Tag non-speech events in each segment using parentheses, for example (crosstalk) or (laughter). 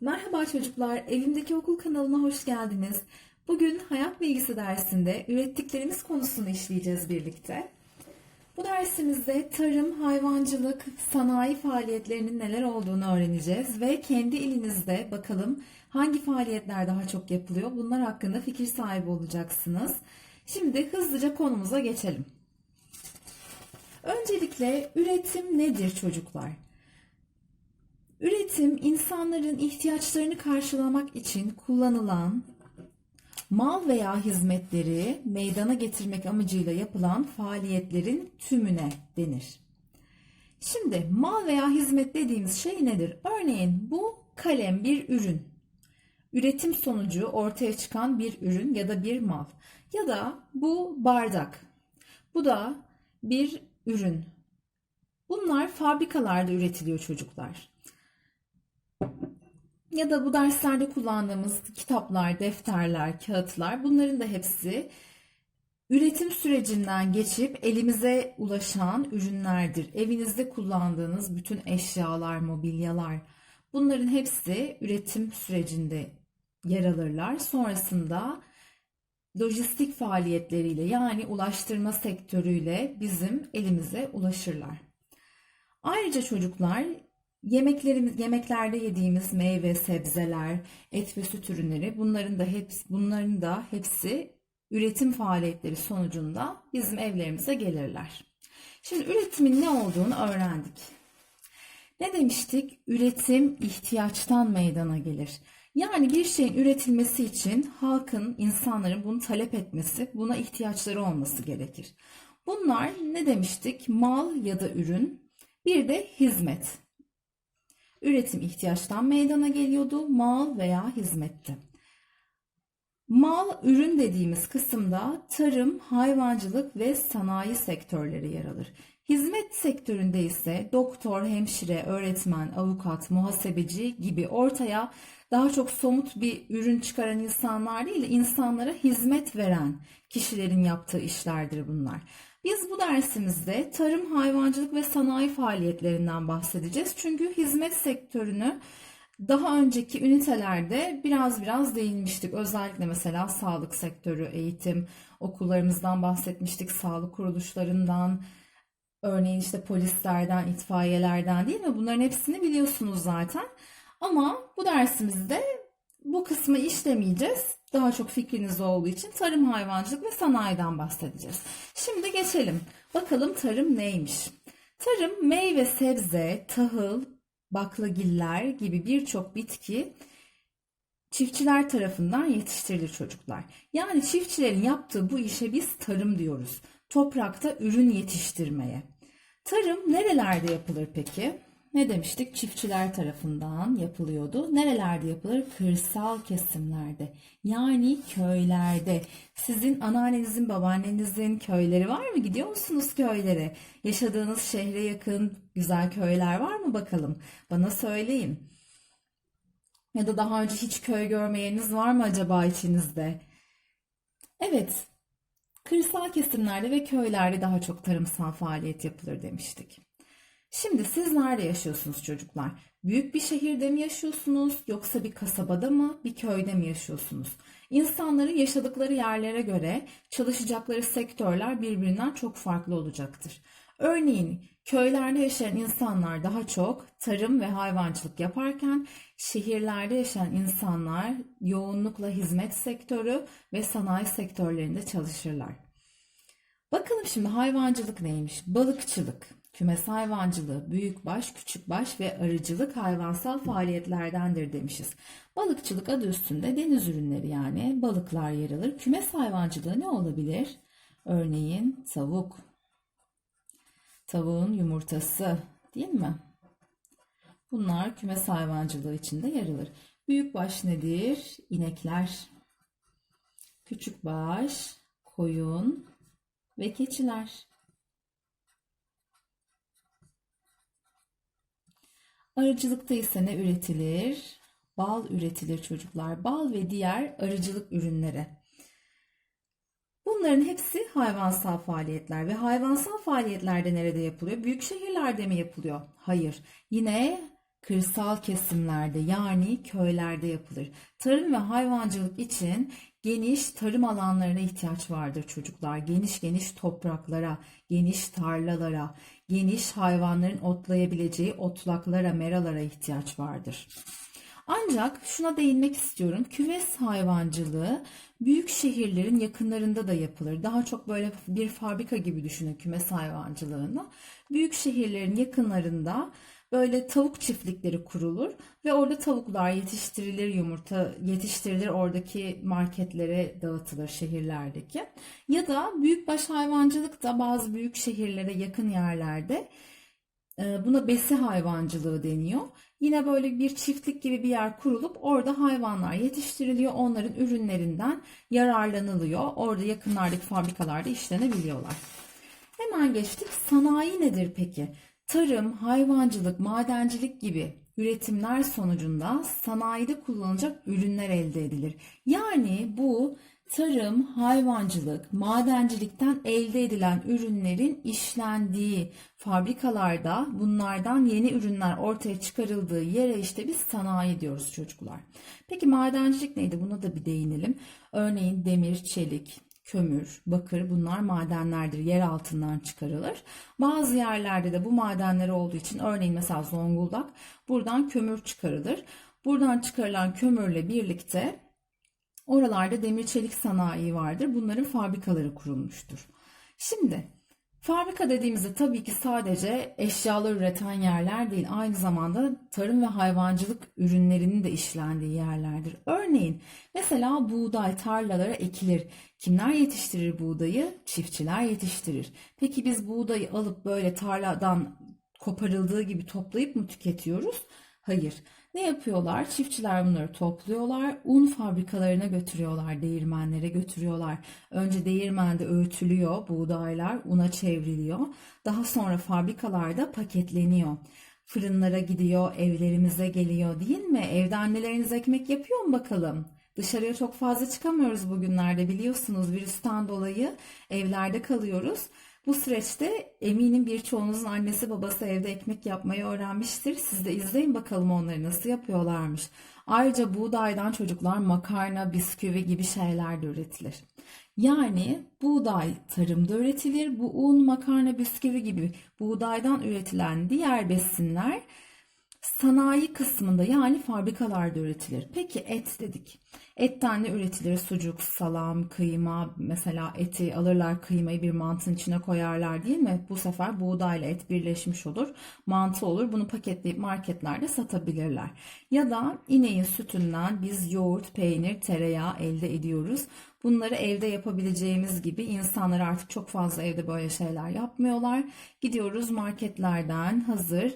Merhaba çocuklar, Elimdeki Okul kanalına hoş geldiniz. Bugün hayat bilgisi dersinde ürettiklerimiz konusunu işleyeceğiz birlikte. Bu dersimizde tarım, hayvancılık, sanayi faaliyetlerinin neler olduğunu öğreneceğiz ve kendi ilinizde bakalım hangi faaliyetler daha çok yapılıyor bunlar hakkında fikir sahibi olacaksınız. Şimdi hızlıca konumuza geçelim. Öncelikle üretim nedir çocuklar? Üretim insanların ihtiyaçlarını karşılamak için kullanılan mal veya hizmetleri meydana getirmek amacıyla yapılan faaliyetlerin tümüne denir. Şimdi mal veya hizmet dediğimiz şey nedir? Örneğin bu kalem bir ürün. Üretim sonucu ortaya çıkan bir ürün ya da bir mal. Ya da bu bardak. Bu da bir ürün. Bunlar fabrikalarda üretiliyor çocuklar ya da bu derslerde kullandığımız kitaplar, defterler, kağıtlar bunların da hepsi üretim sürecinden geçip elimize ulaşan ürünlerdir. Evinizde kullandığınız bütün eşyalar, mobilyalar bunların hepsi üretim sürecinde yer alırlar. Sonrasında lojistik faaliyetleriyle yani ulaştırma sektörüyle bizim elimize ulaşırlar. Ayrıca çocuklar Yemeklerimiz, yemeklerde yediğimiz meyve, sebzeler, et ve süt ürünleri bunların da hepsi, bunların da hepsi üretim faaliyetleri sonucunda bizim evlerimize gelirler. Şimdi üretimin ne olduğunu öğrendik. Ne demiştik? Üretim ihtiyaçtan meydana gelir. Yani bir şeyin üretilmesi için halkın, insanların bunu talep etmesi, buna ihtiyaçları olması gerekir. Bunlar ne demiştik? Mal ya da ürün, bir de hizmet. Üretim ihtiyaçtan meydana geliyordu, mal veya hizmetti. Mal, ürün dediğimiz kısımda tarım, hayvancılık ve sanayi sektörleri yer alır. Hizmet sektöründe ise doktor, hemşire, öğretmen, avukat, muhasebeci gibi ortaya daha çok somut bir ürün çıkaran insanlar değil, insanlara hizmet veren kişilerin yaptığı işlerdir bunlar. Biz bu dersimizde tarım, hayvancılık ve sanayi faaliyetlerinden bahsedeceğiz. Çünkü hizmet sektörünü daha önceki ünitelerde biraz biraz değinmiştik. Özellikle mesela sağlık sektörü, eğitim, okullarımızdan bahsetmiştik, sağlık kuruluşlarından, örneğin işte polislerden, itfaiyelerden değil mi? Bunların hepsini biliyorsunuz zaten. Ama bu dersimizde bu kısmı işlemeyeceğiz. Daha çok fikriniz olduğu için tarım, hayvancılık ve sanayiden bahsedeceğiz. Şimdi geçelim. Bakalım tarım neymiş? Tarım meyve, sebze, tahıl, baklagiller gibi birçok bitki çiftçiler tarafından yetiştirilir çocuklar. Yani çiftçilerin yaptığı bu işe biz tarım diyoruz. Toprakta ürün yetiştirmeye. Tarım nerelerde yapılır peki? Ne demiştik? Çiftçiler tarafından yapılıyordu. Nerelerde yapılır? Kırsal kesimlerde. Yani köylerde. Sizin anneannenizin, babaannenizin köyleri var mı? Gidiyor musunuz köylere? Yaşadığınız şehre yakın güzel köyler var mı bakalım? Bana söyleyin. Ya da daha önce hiç köy görmeyeniniz var mı acaba içinizde? Evet, kırsal kesimlerde ve köylerde daha çok tarımsal faaliyet yapılır demiştik. Şimdi siz nerede yaşıyorsunuz çocuklar? Büyük bir şehirde mi yaşıyorsunuz yoksa bir kasabada mı, bir köyde mi yaşıyorsunuz? İnsanların yaşadıkları yerlere göre çalışacakları sektörler birbirinden çok farklı olacaktır. Örneğin köylerde yaşayan insanlar daha çok tarım ve hayvancılık yaparken şehirlerde yaşayan insanlar yoğunlukla hizmet sektörü ve sanayi sektörlerinde çalışırlar. Bakalım şimdi hayvancılık neymiş? Balıkçılık. Kümes hayvancılığı, büyükbaş, küçükbaş ve arıcılık hayvansal faaliyetlerdendir demişiz. Balıkçılık adı üstünde deniz ürünleri yani balıklar yer alır. Kümes hayvancılığı ne olabilir? Örneğin tavuk, tavuğun yumurtası değil mi? Bunlar kümes hayvancılığı içinde yer alır. Büyükbaş nedir? İnekler. Küçükbaş, koyun ve keçiler. Arıcılıkta ise ne üretilir? Bal üretilir çocuklar. Bal ve diğer arıcılık ürünleri. Bunların hepsi hayvansal faaliyetler ve hayvansal faaliyetlerde nerede yapılıyor? Büyük şehirlerde mi yapılıyor? Hayır. Yine kırsal kesimlerde yani köylerde yapılır. Tarım ve hayvancılık için geniş tarım alanlarına ihtiyaç vardır çocuklar. Geniş geniş topraklara, geniş tarlalara, geniş hayvanların otlayabileceği otlaklara, meralara ihtiyaç vardır. Ancak şuna değinmek istiyorum. Kümes hayvancılığı büyük şehirlerin yakınlarında da yapılır. Daha çok böyle bir fabrika gibi düşünün kümes hayvancılığını. Büyük şehirlerin yakınlarında böyle tavuk çiftlikleri kurulur ve orada tavuklar yetiştirilir, yumurta yetiştirilir, oradaki marketlere dağıtılır şehirlerdeki. Ya da büyükbaş hayvancılık da bazı büyük şehirlere yakın yerlerde e, buna besi hayvancılığı deniyor. Yine böyle bir çiftlik gibi bir yer kurulup orada hayvanlar yetiştiriliyor. Onların ürünlerinden yararlanılıyor. Orada yakınlardaki fabrikalarda işlenebiliyorlar. Hemen geçtik. Sanayi nedir peki? Tarım, hayvancılık, madencilik gibi üretimler sonucunda sanayide kullanılacak ürünler elde edilir. Yani bu tarım, hayvancılık, madencilikten elde edilen ürünlerin işlendiği fabrikalarda bunlardan yeni ürünler ortaya çıkarıldığı yere işte biz sanayi diyoruz çocuklar. Peki madencilik neydi? Buna da bir değinelim. Örneğin demir, çelik, kömür, bakır bunlar madenlerdir. Yer altından çıkarılır. Bazı yerlerde de bu madenler olduğu için örneğin mesela Zonguldak buradan kömür çıkarılır. Buradan çıkarılan kömürle birlikte oralarda demir çelik sanayi vardır. Bunların fabrikaları kurulmuştur. Şimdi Fabrika dediğimizde tabii ki sadece eşyalar üreten yerler değil, aynı zamanda tarım ve hayvancılık ürünlerinin de işlendiği yerlerdir. Örneğin mesela buğday tarlalara ekilir. Kimler yetiştirir buğdayı? Çiftçiler yetiştirir. Peki biz buğdayı alıp böyle tarladan koparıldığı gibi toplayıp mı tüketiyoruz? Hayır. Ne yapıyorlar? Çiftçiler bunları topluyorlar, un fabrikalarına götürüyorlar, değirmenlere götürüyorlar. Önce değirmende öğütülüyor, buğdaylar una çevriliyor. Daha sonra fabrikalarda paketleniyor. Fırınlara gidiyor, evlerimize geliyor değil mi? Evde anneleriniz ekmek yapıyor mu bakalım? Dışarıya çok fazla çıkamıyoruz bugünlerde biliyorsunuz virüsten dolayı evlerde kalıyoruz. Bu süreçte eminim birçoğunuzun annesi babası evde ekmek yapmayı öğrenmiştir. Siz de izleyin bakalım onları nasıl yapıyorlarmış. Ayrıca buğdaydan çocuklar makarna, bisküvi gibi şeyler de üretilir. Yani buğday tarımda üretilir. Bu un, makarna, bisküvi gibi buğdaydan üretilen diğer besinler sanayi kısmında yani fabrikalarda üretilir. Peki et dedik. Etten de üretilir sucuk, salam, kıyma. Mesela eti alırlar kıymayı bir mantının içine koyarlar değil mi? Bu sefer buğdayla et birleşmiş olur. Mantı olur. Bunu paketleyip marketlerde satabilirler. Ya da ineğin sütünden biz yoğurt, peynir, tereyağı elde ediyoruz. Bunları evde yapabileceğimiz gibi insanlar artık çok fazla evde böyle şeyler yapmıyorlar. Gidiyoruz marketlerden hazır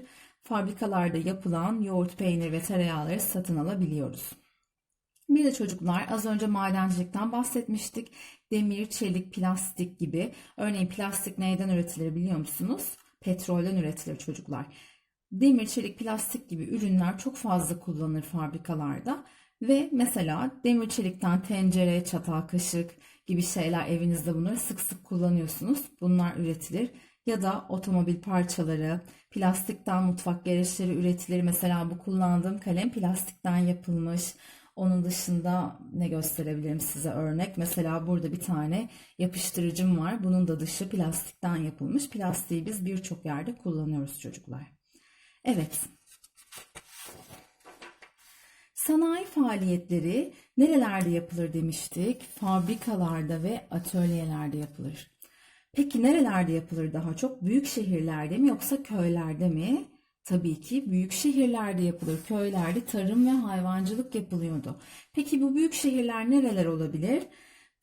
fabrikalarda yapılan yoğurt, peynir ve tereyağları satın alabiliyoruz. Bir de çocuklar az önce madencilikten bahsetmiştik. Demir, çelik, plastik gibi. Örneğin plastik neyden üretilir biliyor musunuz? Petrolden üretilir çocuklar. Demir, çelik, plastik gibi ürünler çok fazla kullanılır fabrikalarda. Ve mesela demir çelikten tencere, çatal, kaşık gibi şeyler evinizde bunları sık sık kullanıyorsunuz. Bunlar üretilir ya da otomobil parçaları, plastikten mutfak gereçleri üretilir. Mesela bu kullandığım kalem plastikten yapılmış. Onun dışında ne gösterebilirim size örnek? Mesela burada bir tane yapıştırıcım var. Bunun da dışı plastikten yapılmış. Plastiği biz birçok yerde kullanıyoruz çocuklar. Evet. Sanayi faaliyetleri nerelerde yapılır demiştik? Fabrikalarda ve atölyelerde yapılır. Peki nerelerde yapılır daha çok? Büyük şehirlerde mi yoksa köylerde mi? Tabii ki büyük şehirlerde yapılır. Köylerde tarım ve hayvancılık yapılıyordu. Peki bu büyük şehirler nereler olabilir?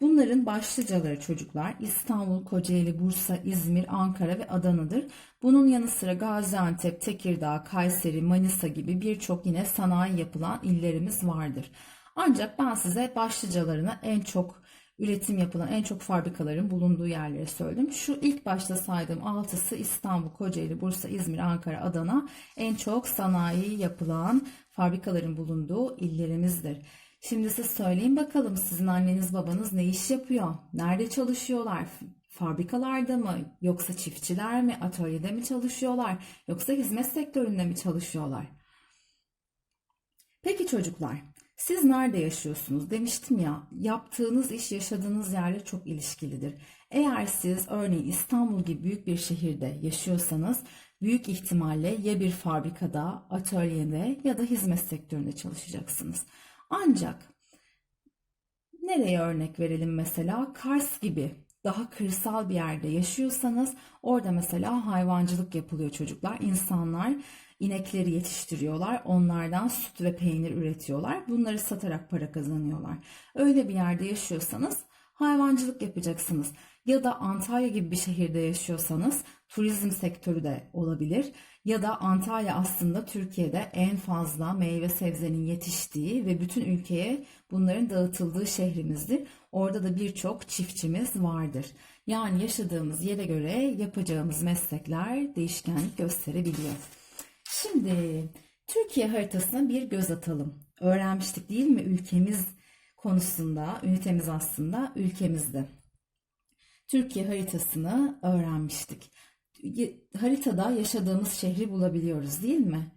Bunların başlıcaları çocuklar İstanbul, Kocaeli, Bursa, İzmir, Ankara ve Adana'dır. Bunun yanı sıra Gaziantep, Tekirdağ, Kayseri, Manisa gibi birçok yine sanayi yapılan illerimiz vardır. Ancak ben size başlıcalarını en çok üretim yapılan en çok fabrikaların bulunduğu yerleri söyledim. Şu ilk başta saydığım altısı İstanbul, Kocaeli, Bursa, İzmir, Ankara, Adana en çok sanayi yapılan fabrikaların bulunduğu illerimizdir. Şimdi siz söyleyin bakalım sizin anneniz babanız ne iş yapıyor? Nerede çalışıyorlar? Fabrikalarda mı? Yoksa çiftçiler mi? Atölyede mi çalışıyorlar? Yoksa hizmet sektöründe mi çalışıyorlar? Peki çocuklar, siz nerede yaşıyorsunuz? Demiştim ya, yaptığınız iş yaşadığınız yerle çok ilişkilidir. Eğer siz örneğin İstanbul gibi büyük bir şehirde yaşıyorsanız, büyük ihtimalle ya bir fabrikada, atölyede ya da hizmet sektöründe çalışacaksınız. Ancak nereye örnek verelim mesela? Kars gibi daha kırsal bir yerde yaşıyorsanız orada mesela hayvancılık yapılıyor çocuklar. İnsanlar inekleri yetiştiriyorlar. Onlardan süt ve peynir üretiyorlar. Bunları satarak para kazanıyorlar. Öyle bir yerde yaşıyorsanız hayvancılık yapacaksınız. Ya da Antalya gibi bir şehirde yaşıyorsanız turizm sektörü de olabilir. Ya da Antalya aslında Türkiye'de en fazla meyve sebzenin yetiştiği ve bütün ülkeye bunların dağıtıldığı şehrimizdir. Orada da birçok çiftçimiz vardır. Yani yaşadığımız yere göre yapacağımız meslekler değişkenlik gösterebiliyor. Şimdi Türkiye haritasına bir göz atalım. Öğrenmiştik değil mi ülkemiz konusunda, ünitemiz aslında ülkemizde. Türkiye haritasını öğrenmiştik. Haritada yaşadığımız şehri bulabiliyoruz değil mi?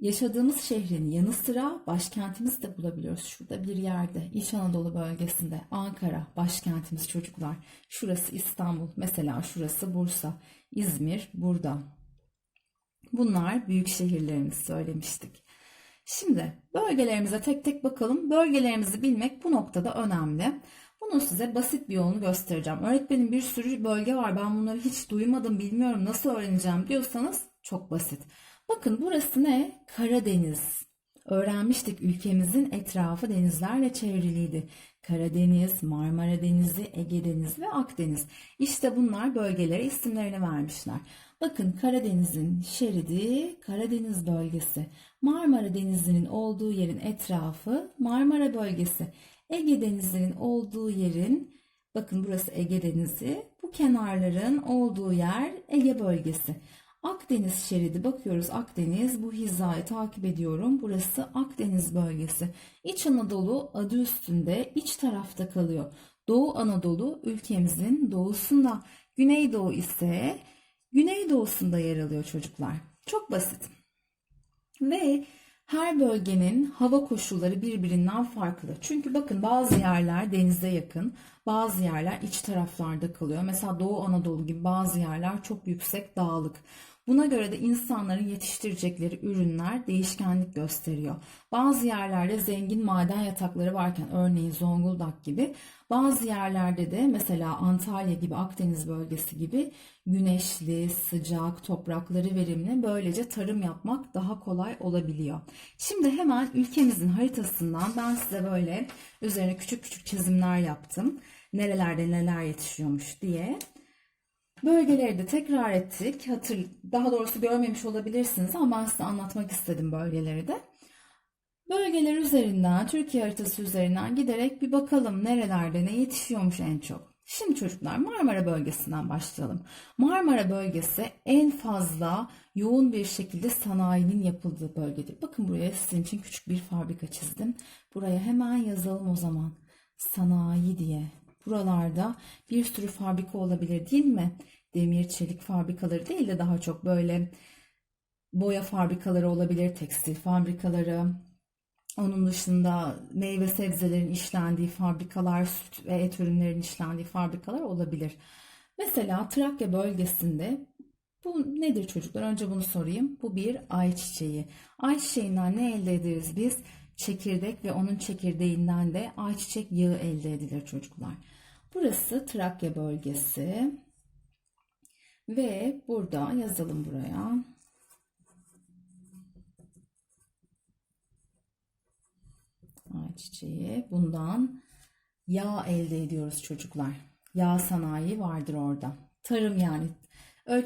Yaşadığımız şehrin yanı sıra başkentimizi de bulabiliyoruz. Şurada bir yerde, İç Anadolu bölgesinde, Ankara başkentimiz çocuklar. Şurası İstanbul, mesela şurası Bursa, İzmir burada. Bunlar büyük şehirlerimiz söylemiştik. Şimdi bölgelerimize tek tek bakalım. Bölgelerimizi bilmek bu noktada önemli. Bunun size basit bir yolunu göstereceğim. Öğretmenim bir sürü bölge var. Ben bunları hiç duymadım, bilmiyorum. Nasıl öğreneceğim diyorsanız çok basit. Bakın burası ne? Karadeniz. Öğrenmiştik ülkemizin etrafı denizlerle çevriliydi. Karadeniz, Marmara Denizi, Ege Denizi ve Akdeniz. İşte bunlar bölgelere isimlerini vermişler. Bakın Karadeniz'in şeridi Karadeniz bölgesi. Marmara Denizi'nin olduğu yerin etrafı Marmara bölgesi. Ege Denizi'nin olduğu yerin bakın burası Ege Denizi. Bu kenarların olduğu yer Ege bölgesi. Akdeniz şeridi bakıyoruz Akdeniz bu hizayı takip ediyorum. Burası Akdeniz bölgesi. İç Anadolu adı üstünde iç tarafta kalıyor. Doğu Anadolu ülkemizin doğusunda. Güneydoğu ise güneydoğusunda yer alıyor çocuklar. Çok basit. Ve her bölgenin hava koşulları birbirinden farklı. Çünkü bakın bazı yerler denize yakın, bazı yerler iç taraflarda kalıyor. Mesela Doğu Anadolu gibi bazı yerler çok yüksek dağlık. Buna göre de insanların yetiştirecekleri ürünler değişkenlik gösteriyor. Bazı yerlerde zengin maden yatakları varken örneğin Zonguldak gibi bazı yerlerde de mesela Antalya gibi Akdeniz bölgesi gibi güneşli, sıcak, toprakları verimli böylece tarım yapmak daha kolay olabiliyor. Şimdi hemen ülkemizin haritasından ben size böyle üzerine küçük küçük çizimler yaptım. Nerelerde neler yetişiyormuş diye. Bölgeleri de tekrar ettik. Hatır, daha doğrusu görmemiş olabilirsiniz ama ben size anlatmak istedim bölgeleri de. Bölgeler üzerinden, Türkiye haritası üzerinden giderek bir bakalım nerelerde ne yetişiyormuş en çok. Şimdi çocuklar Marmara bölgesinden başlayalım. Marmara bölgesi en fazla yoğun bir şekilde sanayinin yapıldığı bölgedir. Bakın buraya sizin için küçük bir fabrika çizdim. Buraya hemen yazalım o zaman. Sanayi diye. Buralarda bir sürü fabrika olabilir değil mi? Demir, çelik fabrikaları değil de daha çok böyle boya fabrikaları olabilir, tekstil fabrikaları, onun dışında meyve sebzelerin işlendiği fabrikalar, süt ve et ürünlerinin işlendiği fabrikalar olabilir. Mesela Trakya bölgesinde bu nedir çocuklar? Önce bunu sorayım. Bu bir ayçiçeği. Ayçiçeğinden ne elde ederiz biz? Çekirdek ve onun çekirdeğinden de ayçiçek yağı elde edilir çocuklar. Burası Trakya bölgesi. Ve burada yazalım buraya. Ayçiçeği. Bundan yağ elde ediyoruz çocuklar. Yağ sanayi vardır orada. Tarım yani.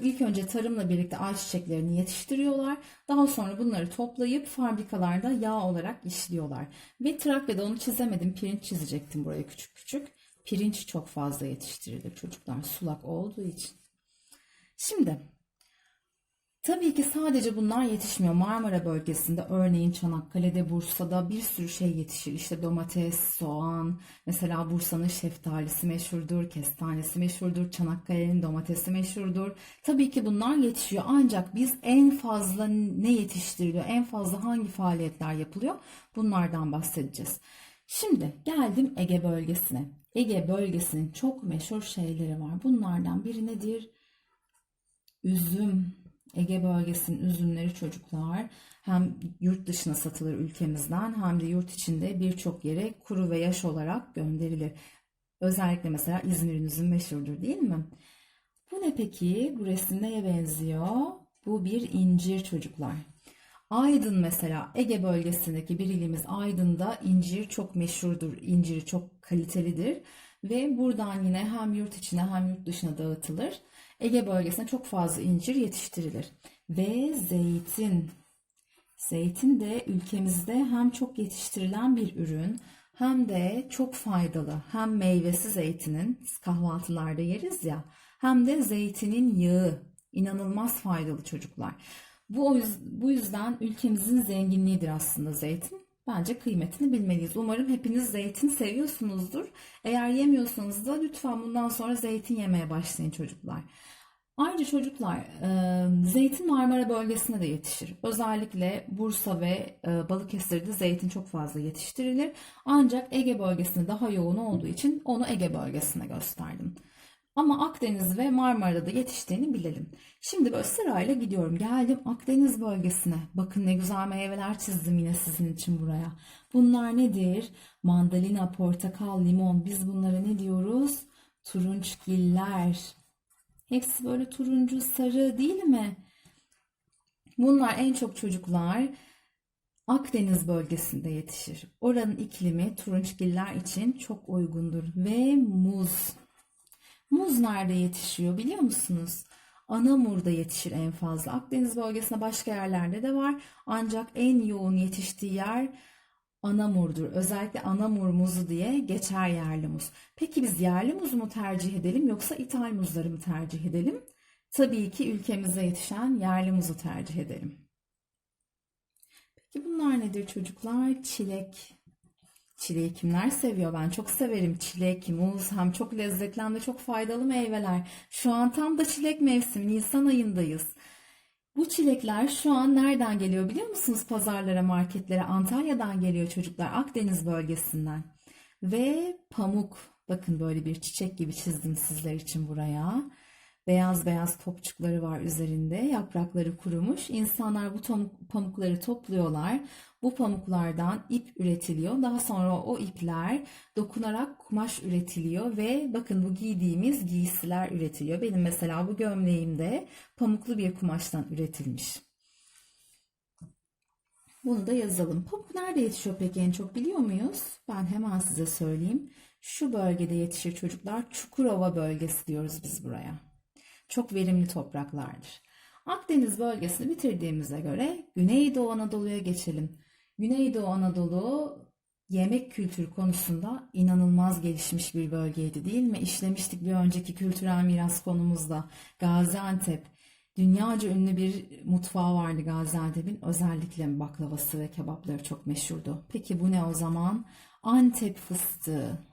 İlk önce tarımla birlikte ayçiçeklerini yetiştiriyorlar. Daha sonra bunları toplayıp fabrikalarda yağ olarak işliyorlar. Ve Trakya'da onu çizemedim. Pirinç çizecektim buraya küçük küçük. Pirinç çok fazla yetiştirilir çocuklar sulak olduğu için. Şimdi Tabii ki sadece bunlar yetişmiyor. Marmara bölgesinde örneğin Çanakkale'de, Bursa'da bir sürü şey yetişir. İşte domates, soğan, mesela Bursa'nın şeftalisi meşhurdur, kestanesi meşhurdur, Çanakkale'nin domatesi meşhurdur. Tabii ki bunlar yetişiyor. Ancak biz en fazla ne yetiştiriliyor, en fazla hangi faaliyetler yapılıyor? Bunlardan bahsedeceğiz. Şimdi geldim Ege bölgesine. Ege bölgesinin çok meşhur şeyleri var. Bunlardan biri nedir? Üzüm. Ege bölgesinin üzümleri çocuklar hem yurt dışına satılır ülkemizden hem de yurt içinde birçok yere kuru ve yaş olarak gönderilir. Özellikle mesela İzmir'in üzüm meşhurdur değil mi? Bu ne peki? Bu resim neye benziyor? Bu bir incir çocuklar. Aydın mesela Ege bölgesindeki bir ilimiz Aydın'da incir çok meşhurdur. İnciri çok kalitelidir ve buradan yine hem yurt içine hem yurt dışına dağıtılır. Ege bölgesinde çok fazla incir yetiştirilir. Ve zeytin. Zeytin de ülkemizde hem çok yetiştirilen bir ürün hem de çok faydalı. Hem meyvesi zeytinin kahvaltılarda yeriz ya hem de zeytinin yağı inanılmaz faydalı çocuklar. Bu, bu yüzden ülkemizin zenginliğidir aslında zeytin. Bence kıymetini bilmeliyiz. Umarım hepiniz zeytin seviyorsunuzdur. Eğer yemiyorsanız da lütfen bundan sonra zeytin yemeye başlayın çocuklar. Ayrıca çocuklar e, zeytin Marmara bölgesinde de yetişir. Özellikle Bursa ve e, Balıkesir'de zeytin çok fazla yetiştirilir. Ancak Ege bölgesinde daha yoğun olduğu için onu Ege bölgesine gösterdim. Ama Akdeniz ve Marmara'da da yetiştiğini bilelim. Şimdi böyle sırayla gidiyorum. Geldim Akdeniz bölgesine. Bakın ne güzel meyveler çizdim yine sizin için buraya. Bunlar nedir? Mandalina, portakal, limon. Biz bunlara ne diyoruz? Turunçgiller. Hepsi böyle turuncu, sarı değil mi? Bunlar en çok çocuklar Akdeniz bölgesinde yetişir. Oranın iklimi turunçgiller için çok uygundur. Ve muz. Muz nerede yetişiyor biliyor musunuz? Anamur'da yetişir en fazla. Akdeniz bölgesinde başka yerlerde de var. Ancak en yoğun yetiştiği yer Anamur'dur. Özellikle Anamur muzu diye geçer yerli muz. Peki biz yerli muzu mu tercih edelim yoksa ithal muzları mı tercih edelim? Tabii ki ülkemizde yetişen yerli muzu tercih edelim. Peki bunlar nedir çocuklar? Çilek, Çileği kimler seviyor? Ben çok severim. Çilek, muz hem çok lezzetli hem de çok faydalı meyveler. Şu an tam da çilek mevsimi. Nisan ayındayız. Bu çilekler şu an nereden geliyor biliyor musunuz? Pazarlara, marketlere. Antalya'dan geliyor çocuklar. Akdeniz bölgesinden. Ve pamuk. Bakın böyle bir çiçek gibi çizdim sizler için buraya. Beyaz beyaz topçukları var üzerinde. Yaprakları kurumuş. İnsanlar bu pamukları topluyorlar. Bu pamuklardan ip üretiliyor. Daha sonra o ipler dokunarak kumaş üretiliyor ve bakın bu giydiğimiz giysiler üretiliyor. Benim mesela bu gömleğim de pamuklu bir kumaştan üretilmiş. Bunu da yazalım. Pamuk nerede yetişiyor peki en çok biliyor muyuz? Ben hemen size söyleyeyim. Şu bölgede yetişir çocuklar. Çukurova bölgesi diyoruz biz buraya. Çok verimli topraklardır. Akdeniz bölgesini bitirdiğimize göre Güneydoğu Anadolu'ya geçelim. Güneydoğu Anadolu yemek kültürü konusunda inanılmaz gelişmiş bir bölgeydi değil mi? İşlemiştik bir önceki kültürel miras konumuzda. Gaziantep, dünyaca ünlü bir mutfağı vardı Gaziantep'in. Özellikle baklavası ve kebapları çok meşhurdu. Peki bu ne o zaman? Antep fıstığı.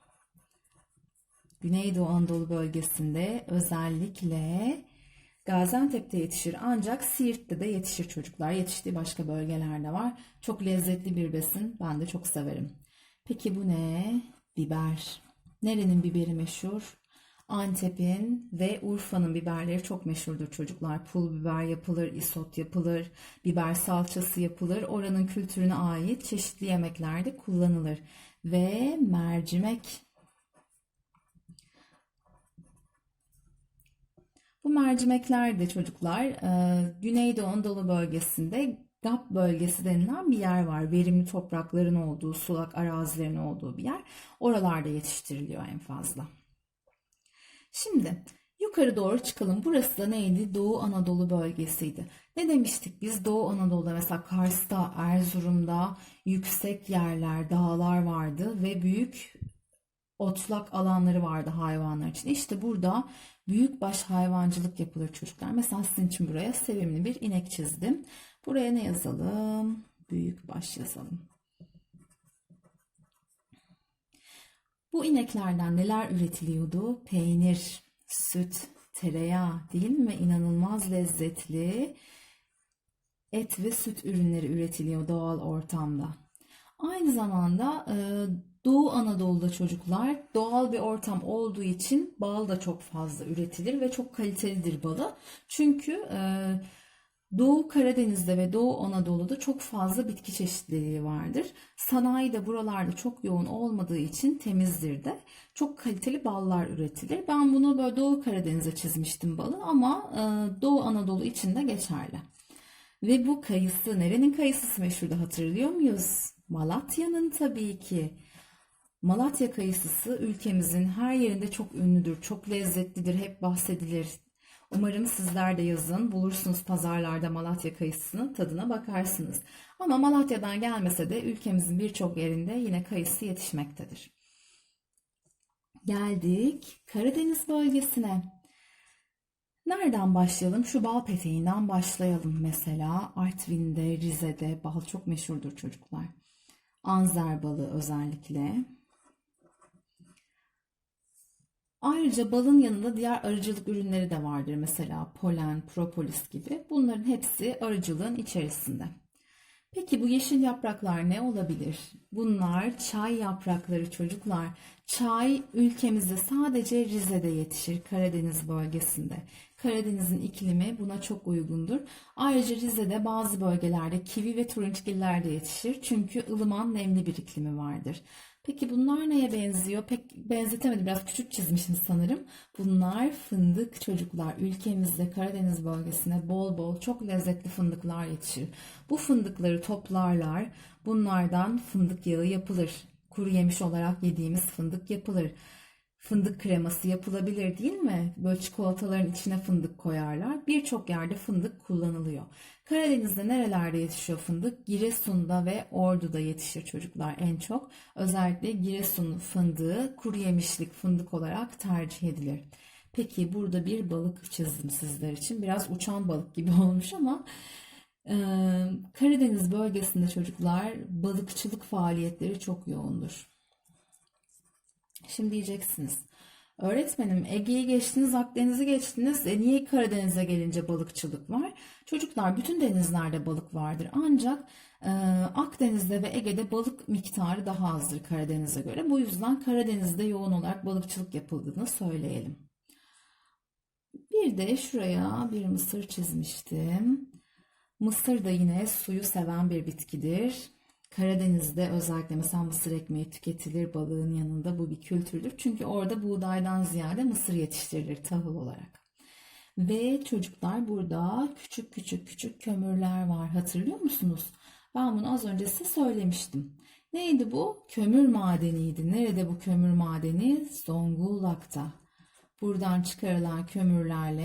Güneydoğu Anadolu bölgesinde özellikle Gaziantep'te yetişir ancak Siirt'te de yetişir çocuklar. Yetiştiği başka bölgelerde var. Çok lezzetli bir besin. Ben de çok severim. Peki bu ne? Biber. Nerenin biberi meşhur? Antep'in ve Urfa'nın biberleri çok meşhurdur çocuklar. Pul biber yapılır, isot yapılır, biber salçası yapılır. Oranın kültürüne ait çeşitli yemeklerde kullanılır. Ve mercimek Bu mercimekler de çocuklar e, Güneydoğu Anadolu bölgesinde GAP bölgesi denilen bir yer var. Verimli toprakların olduğu, sulak arazilerin olduğu bir yer. Oralarda yetiştiriliyor en fazla. Şimdi yukarı doğru çıkalım. Burası da neydi? Doğu Anadolu bölgesiydi. Ne demiştik biz? Doğu Anadolu'da mesela Kars'ta, Erzurum'da yüksek yerler, dağlar vardı ve büyük otlak alanları vardı hayvanlar için. İşte burada büyükbaş hayvancılık yapılır çocuklar. Mesela sizin için buraya sevimli bir inek çizdim. Buraya ne yazalım? Büyükbaş yazalım. Bu ineklerden neler üretiliyordu? Peynir, süt, tereyağı değil mi? İnanılmaz lezzetli et ve süt ürünleri üretiliyor doğal ortamda. Aynı zamanda e, Doğu Anadolu'da çocuklar doğal bir ortam olduğu için bal da çok fazla üretilir ve çok kalitelidir balı. Çünkü e, Doğu Karadeniz'de ve Doğu Anadolu'da çok fazla bitki çeşitliliği vardır. Sanayi de buralarda çok yoğun olmadığı için temizdir de. Çok kaliteli ballar üretilir. Ben bunu böyle Doğu Karadeniz'e çizmiştim balı ama e, Doğu Anadolu için de geçerli. Ve bu kayısı, nerenin kayısısı meşhurdu hatırlıyor muyuz? Malatya'nın tabii ki. Malatya kayısısı ülkemizin her yerinde çok ünlüdür, çok lezzetlidir, hep bahsedilir. Umarım sizler de yazın bulursunuz pazarlarda Malatya kayısısının tadına bakarsınız. Ama Malatya'dan gelmese de ülkemizin birçok yerinde yine kayısı yetişmektedir. Geldik Karadeniz bölgesine. Nereden başlayalım? Şu bal peteğinden başlayalım mesela. Artvin'de, Rize'de bal çok meşhurdur çocuklar. Anzer balı özellikle. Ayrıca balın yanında diğer arıcılık ürünleri de vardır. Mesela polen, propolis gibi. Bunların hepsi arıcılığın içerisinde. Peki bu yeşil yapraklar ne olabilir? Bunlar çay yaprakları çocuklar. Çay ülkemizde sadece Rize'de yetişir, Karadeniz bölgesinde. Karadeniz'in iklimi buna çok uygundur. Ayrıca Rize'de bazı bölgelerde kivi ve turunçgiller de yetişir. Çünkü ılıman nemli bir iklimi vardır. Peki bunlar neye benziyor? Pek benzetemedim. Biraz küçük çizmişim sanırım. Bunlar fındık çocuklar. Ülkemizde Karadeniz bölgesine bol bol çok lezzetli fındıklar yetişir. Bu fındıkları toplarlar. Bunlardan fındık yağı yapılır. Kuru yemiş olarak yediğimiz fındık yapılır. Fındık kreması yapılabilir değil mi? Böyle çikolataların içine fındık koyarlar. Birçok yerde fındık kullanılıyor. Karadeniz'de nerelerde yetişiyor fındık? Giresun'da ve Ordu'da yetişir çocuklar en çok. Özellikle Giresun fındığı kuru yemişlik fındık olarak tercih edilir. Peki burada bir balık çizdim sizler için. Biraz uçan balık gibi (laughs) olmuş ama e, Karadeniz bölgesinde çocuklar balıkçılık faaliyetleri çok yoğundur. Şimdi diyeceksiniz. Öğretmenim Ege'yi geçtiniz, Akdeniz'i geçtiniz. E niye Karadeniz'e gelince balıkçılık var? Çocuklar bütün denizlerde balık vardır. Ancak e, Akdeniz'de ve Ege'de balık miktarı daha azdır Karadeniz'e göre. Bu yüzden Karadeniz'de yoğun olarak balıkçılık yapıldığını söyleyelim. Bir de şuraya bir mısır çizmiştim. Mısır da yine suyu seven bir bitkidir. Karadeniz'de özellikle mesela mısır ekmeği tüketilir balığın yanında bu bir kültürdür. Çünkü orada buğdaydan ziyade mısır yetiştirilir tahıl olarak. Ve çocuklar burada küçük küçük küçük kömürler var. Hatırlıyor musunuz? Ben bunu az önce size söylemiştim. Neydi bu? Kömür madeniydi. Nerede bu kömür madeni? Zonguldak'ta. Buradan çıkarılan kömürlerle